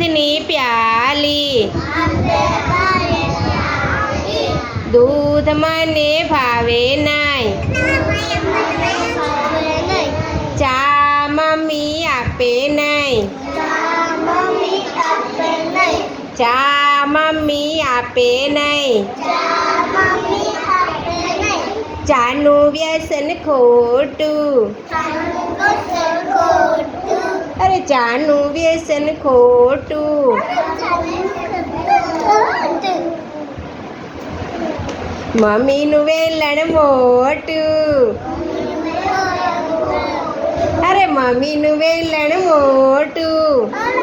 દૂધની પ્યાલી. દૂધ મને ભાવે નહીં. ચા મમ્મી આપે નહીં. ચા મમ્મી આપે નહીં. ચાનું વ્યસન ખોટું. અરે ચાનું વ્યસન ખોટું મમ્મીનું વેલણ મોટું અરે મમ્મીનું વેલણ મોટું વેલણથી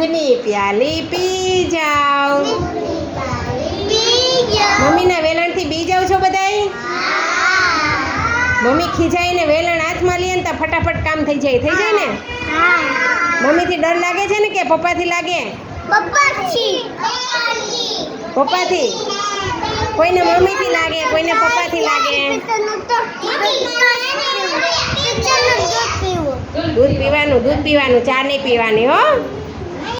દૂધની પ્યાલી પી જાઓ. મમ્મીના વેલણથી બી જાવ છો બધાય? મમ્મી ખીજાઈને વેલણ હાથમાં લઈએ ને તો ફટાફટ કામ થઈ જાય. થઈ જાય ને? મમ્મીથી ડર લાગે છે ને કે પપ્પાથી લાગે? પપ્પાથી? કોઈને મમ્મીથી લાગે, કોઈને પપ્પાથી લાગે? દૂધ પીવાનું દૂધ પીવાનું ચા નહીં પીવાની, હો.